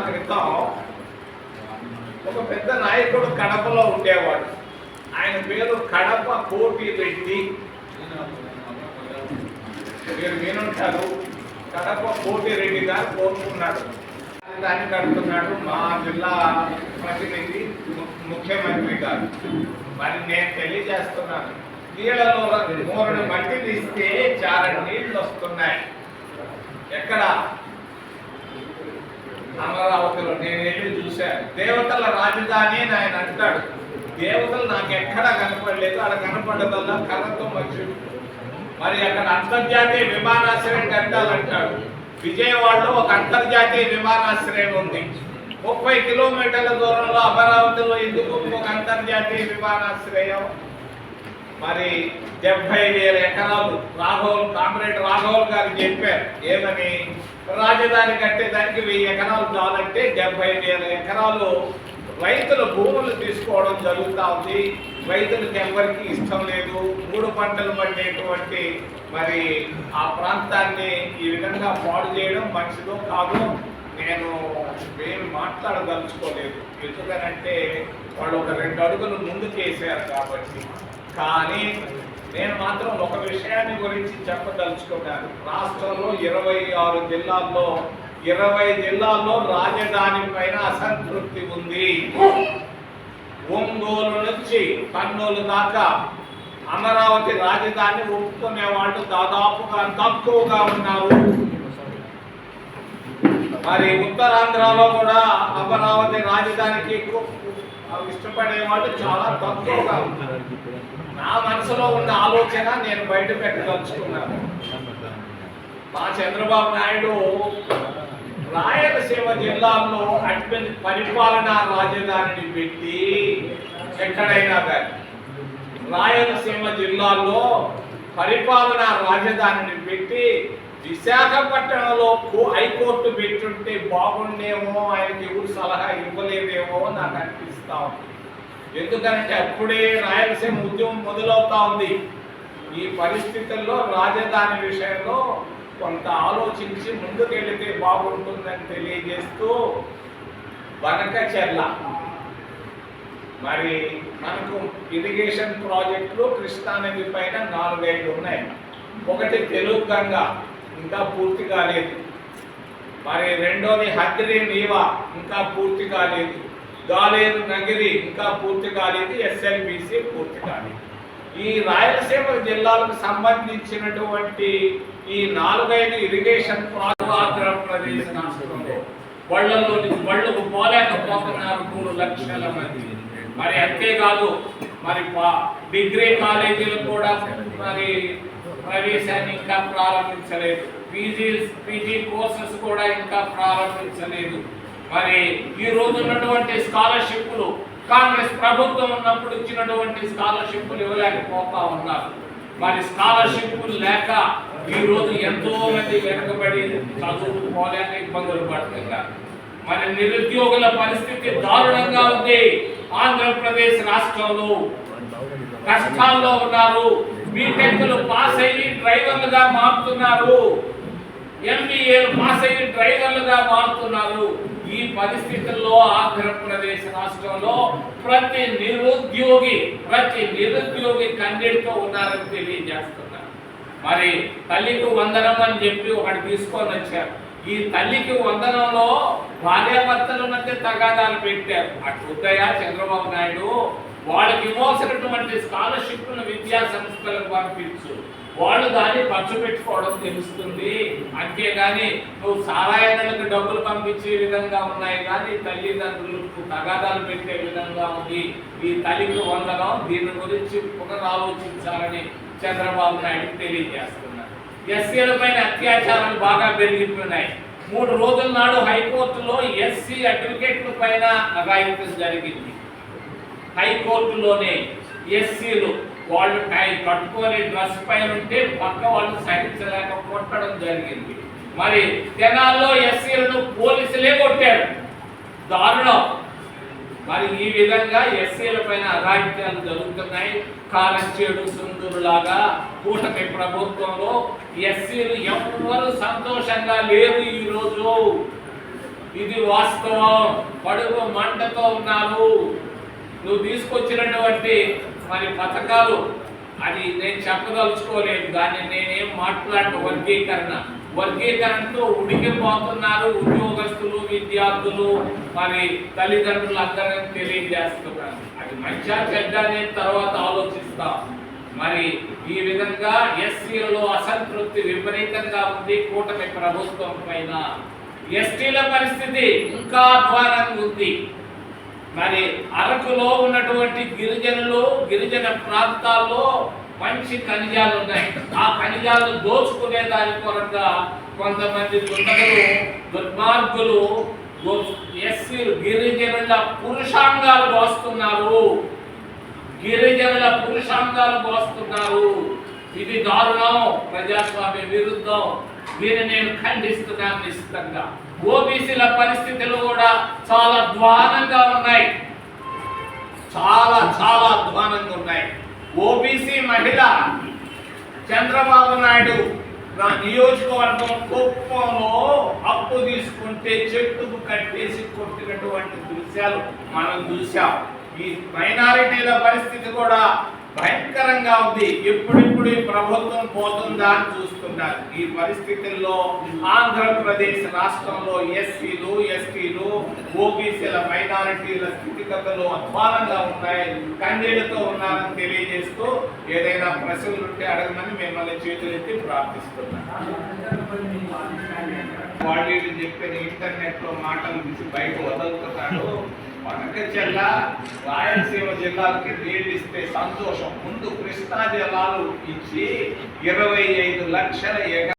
క్రితం ఒక పెద్ద నాయకుడు కడపలో ఉండేవాడు. ఆయన పేరు కడప కోటి రెడ్డి. మీరు వినుంటారు కడప కోటి రెడ్డి గారు కోరుకున్నాడు దాన్ని కడుతున్నాడు మా జిల్లా ప్రతినిధి ము- ముఖ్యమంత్రి గారు. మరి నేను తెలియజేస్తున్నాను. నీళ్ళలో మూరడు మట్టి తీస్తే చాలా నీళ్ళు వస్తున్నాయి. ఎక్కడ? అమరావతిలో నేను వెళ్ళి చూశాను దేవతల రాజధాని అని ఆయన అంటాడు. దేవతలు నాకు ఎక్కడా కనపడలేదు. అక్కడ కనపడదల్లా కర్రతో మధ్య మరి అక్కడ అంతర్జాతీయ విమానాశ్రయం కట్టాలంటాడు. విజయవాడలో ఒక అంతర్జాతీయ విమానాశ్రయం ఉంది. ముప్పై కిలోమీటర్ల దూరంలో అమరావతిలో ఎందుకు ఒక అంతర్జాతీయ విమానాశ్రయం? మరి డెబ్బై వేల ఎకరాలు రాఘవులు కామ్రేడ్ రాఘవల్ గారు చెప్పారు. ఏమని? రాజధాని కట్టేదానికి వెయ్యి ఎకరాలు కావాలంటే డెబ్బై వేల ఎకరాలు రైతుల భూములు తీసుకోవడం జరుగుతూ ఉంది. రైతులకు ఎవరికి ఇష్టం లేదు. మూడు పంటలు పండేటువంటి మరి ఆ ప్రాంతాన్ని ఈ విధంగా పాడు చేయడం మంచిదో కాదు నేను ఏమి మాట్లాడదలుచుకోలేదు. ఎందుకనంటే వాళ్ళు ఒక రెండు అడుగులు ముందుకు వేసారు కాబట్టి. కానీ నేను మాత్రం ఒక విషయాన్ని గురించి చెప్పదలుచుకున్నాను. రాష్ట్రంలో ఇరవై ఆరు జిల్లాల్లో ఇరవై జిల్లాల్లో రాజధాని పైన అసంతృప్తి ఉంది. ఒంగోలు నుంచి కర్నూలు దాకా అమరావతి రాజధాని ఒప్పుకునే వాళ్ళు దాదాపుగా తక్కువగా ఉన్నారు. మరి ఉత్తరాంధ్రలో కూడా అమరావతి రాజధానికి ఎక్కువ ఇష్టపడే వాళ్ళు చాలా తక్కువగా నా మనసులో ఉన్న ఆలోచన నేను బయట పెట్టదలుచుకున్నాను. మా చంద్రబాబు నాయుడు రాయలసీమ జిల్లాలో అటు పరిపాలనా రాజధానిని పెట్టి ఎక్కడైనా కానీ రాయలసీమ జిల్లాలో పరిపాలనా రాజధానిని పెట్టి విశాఖపట్నంలో హైకోర్టు బాగుండేమో ఆయనకి ఎవరు సలహా ఇవ్వలేదేమో నాకు అనిపిస్తా ఉంది. ఎందుకంటే అప్పుడే రాయలసీమ ఉద్యమం మొదలవుతా ఉంది. ఈ పరిస్థితుల్లో రాజధాని విషయంలో కొంత ఆలోచించి ముందుకెళ్తే బాగుంటుందని తెలియజేస్తూ బనకచెర్ల. మరి మనకు ఇరిగేషన్ ప్రాజెక్టులు కృష్ణానది పైన నాలుగైదు ఉన్నాయి. ఒకటి తెలుగు గంగ ఇంకా పూర్తి కాలేదు. మరి రెండోది హద్రి నీవా ఇంకా పూర్తి కాలేదు. గాలేరు నగిరి ఇంకా పూర్తి కాలేదు ఎస్ఎల్బిసి పూర్తి కాలేదు. ఈ రాయలసీమ జిల్లాలకు సంబంధించినటువంటి ఈ నాలుగైదు ఇరిగేషన్ ప్రాజెక్టు ఆంధ్రప్రదేశ్ రాష్ట్రంలో బళ్ళల్లోని బళ్ళకు పోలేకపోతున్నారు మూడు లక్షల మంది. మరి అంతేకాదు మరి పా- డిగ్రీ కాలేజీలు కూడా మరి ప్రవేశాన్ని ఇంకా ప్రారంభించలేదు. పీజీ పీజీ కోర్సెస్ కూడా ఇంకా ప్రారంభించలేదు. మరి ఈ రోజు ఉన్నటువంటి స్కాలర్షిప్లు కాంగ్రెస్ ప్రభుత్వం ఉన్నప్పుడు ఇచ్చినటువంటి స్కాలర్షిప్లు ఇవ్వలేకపోతా ఉన్నారు. మరి స్కాలర్షిప్లు లేక ఈ రోజు ఎంతో మంది వెనుకబడి చదువుకోలేక ఇబ్బందులు పడుతున్నారు. మరి నిరుద్యోగుల పరిస్థితి దారుణంగా ఉంది. ఆంధ్రప్రదేశ్ రాష్ట్రంలో కష్టాల్లో ఉన్నారు. బీటెక్లు పాస్ అయ్యి డ్రైవర్లుగా మారుతున్నారు. ఎంబీఏలు పాస్ అయ్యి డ్రైవర్లుగా మారుతున్నారు. ఈ పరిస్థితుల్లో ఆంధ్రప్రదేశ్ రాష్ట్రంలో ప్రతి నిరుద్యోగి ప్రతి నిరుద్యోగి కన్నీటితో ఉన్నారని తెలియజేస్తున్నారు. మరి తల్లికి వందనం అని చెప్పి ఒకటి తీసుకొని వచ్చారు. ఈ తల్లికి వందనంలో భార్యాభర్తల మధ్య తగాదాలు పెట్టారు. అటు ఉదయ చంద్రబాబు నాయుడు వాళ్ళకి ఇవ్వాల్సినటువంటి స్కాలర్షిప్ను విద్యా సంస్థలకు పంపించు. వాళ్ళు దాన్ని ఖర్చు పెట్టుకోవడం తెలుస్తుంది. అంతేగాని నువ్వు సారాయణలకు డబ్బులు పంపించే విధంగా ఉన్నాయి కానీ తల్లిదండ్రులకు తగాదాలు పెట్టే విధంగా ఉంది. ఈ తల్లికి వందనం దీని గురించి పునరాలోచించాలని చంద్రబాబు నాయుడు తెలియజేస్తున్నారు. ఎస్సీల పైన అత్యాచారాలు బాగా పెరిగిపోయినాయి. మూడు రోజుల నాడు హైకోర్టులో ఎస్సీ అడ్వకేట్ల పైన అఘాయిత్యం జరిగింది. హైకోర్టులోనే ఎస్సీలు వాళ్ళు టై కట్టుకొని డ్రెస్ పైన ఉంటే పక్క వాళ్ళు సహించలేక కొట్టడం జరిగింది. మరి తెనాల్లో ఎస్సీలను పోలీసులే కొట్టారు. దారుణం. మరి ఈ విధంగా ఎస్సీల పైన అరాహిత్యాలు జరుగుతున్నాయి. కాలంచేడు సుందరులాగా కూటమి ప్రభుత్వంలో ఎస్సీలు ఎవరు సంతోషంగా లేరు ఈ రోజు. ఇది వాస్తవం. పడుగు మంటతో ఉన్నారు. నువ్వు తీసుకొచ్చినటువంటి మరి పథకాలు అది నేను చెప్పదలుచుకోలేదు దాన్ని నేనేం మాట్లాడు వర్గీకరణ. వర్గీకరణతో ఉడికిపోతున్నారు ఉద్యోగస్తులు విద్యార్థులు మరి తల్లిదండ్రులు అందరం తెలియజేస్తున్నారు అది మంచిగా చెడ్డ అనేది తర్వాత ఆలోచిస్తాం. మరి ఈ విధంగా ఎస్సీలలో అసంతృప్తి విపరీతంగా ఉంది కూటమి ప్రభుత్వం పైన. ఎస్టీల పరిస్థితి ఇంకా అధ్వానంగా ఉంది. మరి అరకులో ఉన్నటువంటి గిరిజనులు గిరిజన ప్రాంతాల్లో మంచి ఖనిజాలు ఉన్నాయి. ఆ ఖనిజాలను దోచుకునే దాని కొరగా కొంతమంది దుండగులు దుర్మార్గులు ఎస్సీలు గిరిజనుల పురుషాంగాలు దోస్తున్నారు గిరిజనుల పురుషాంగాలు మోస్తున్నారు ఇది దారుణం. ప్రజాస్వామ్య విరుద్ధం. దీన్ని నేను ఖండిస్తున్నాను నిశ్చితంగా. ఓబీసీల పరిస్థితులు కూడా చాలా ద్వానంగా ఉన్నాయి. చాలా చాలా అధ్వానంగా ఉన్నాయి. ఓబీసీ మహిళ చంద్రబాబు నాయుడు నా నియోజకవర్గం కుప్పంలో అప్పు తీసుకుంటే చెట్టుకు కట్టేసి కొట్టినటువంటి దృశ్యాలు మనం చూసాం ఈ మైనారిటీల పరిస్థితి కూడా భయంకరంగా ఉంది. ఎప్పుడెప్పుడు ఈ ప్రభుత్వం పోతుందా అని చూస్తున్నారు. ఈ పరిస్థితుల్లో ఆంధ్రప్రదేశ్ రాష్ట్రంలో ఎస్సీలు ఎస్టీలు ఓబీసీల మైనారిటీల స్థితిగతులు అధ్వానంగా ఉన్నాయి. కన్నీళ్ళతో ఉన్నారని తెలియజేస్తూ ఏదైనా ప్రశ్నలు ఉంటే అడగమని మిమ్మల్ని చేతులెత్తి ప్రార్థిస్తున్నాను. వాళ్ళు వీళ్ళు చెప్పిన ఇంటర్నెట్లో మాటలు తీసి బయట వదులుతున్నాడు. పనక జిల్లా రాయలసీమ జిల్లాలకి నీళ్ళు ఇస్తే సంతోషం. ముందు కృష్ణా జిల్లాలు ఇచ్చి ఇరవై ఐదు లక్షల ఎకరా